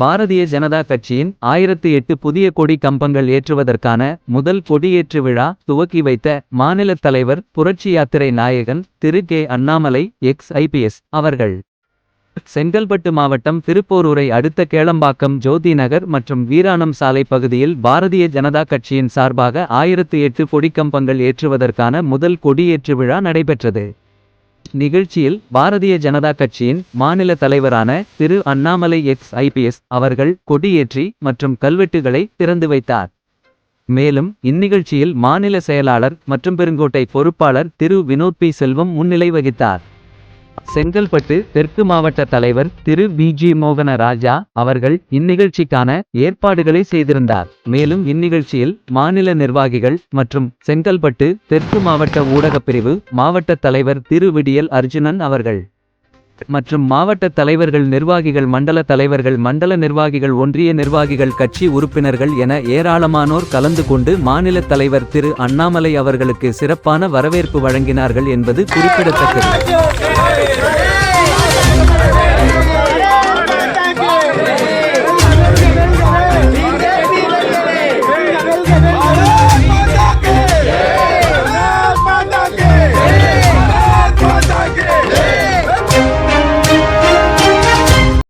பாரதிய ஜனதா கட்சியின் ஆயிரத்து எட்டு புதிய கொடி கம்பங்கள் ஏற்றுவதற்கான முதல் கொடியேற்று விழா துவக்கி வைத்த மாநிலத் தலைவர் புரட்சி யாத்திரை நாயகன் திரு கே. அண்ணாமலை எக்ஸ் ஐபிஎஸ் அவர்கள். செங்கல்பட்டு மாவட்டம் திருப்போரூரை அடுத்த கேளம்பாக்கம் ஜோதி நகர் மற்றும் வீராணம் சாலை பகுதியில் பாரதிய ஜனதா கட்சியின் சார்பாக ஆயிரத்து எட்டு கொடிக்கம்பங்கள் ஏற்றுவதற்கான முதல் கொடியேற்று விழா நடைபெற்றது. நிகழ்ச்சியில் பாரதிய ஜனதா கட்சியின் மாநில தலைவரான திரு. அண்ணாமலை எக்ஸ் ஐபிஎஸ் அவர்கள் கொடியேற்றி மற்றும் கல்வெட்டுகளை திறந்து வைத்தார். மேலும் இந்நிகழ்ச்சியில் மாநில செயலாளர் மற்றும் பெருங்கோட்டை பொறுப்பாளர் திரு. வினோத் பி. செல்வம் முன்னிலை வகித்தார். செங்கல்பட்டு தெற்கு மாவட்ட தலைவர் திரு வி. ஜி. மோகன ராஜா அவர்கள் இந்நிகழ்ச்சிக்கான ஏற்பாடுகளை செய்திருந்தார். மேலும் இந்நிகழ்ச்சியில் மாநில நிர்வாகிகள் மற்றும் செங்கல்பட்டு தெற்கு மாவட்ட ஊடகப் பிரிவு மாவட்ட தலைவர் திரு. விடியல் அர்ஜுனன் அவர்கள் மற்றும் மாவட்ட தலைவர்கள் நிர்வாகிகள் மண்டல தலைவர்கள் மண்டல நிர்வாகிகள் ஒன்றிய நிர்வாகிகள் கட்சி உறுப்பினர்கள் என ஏராளமானோர் கலந்து கொண்டு மாநில தலைவர் திரு. அண்ணாமலை அவர்களுக்கு சிறப்பான வரவேற்பு வழங்கினார்கள் என்பது குறிப்பிடத்தக்கது.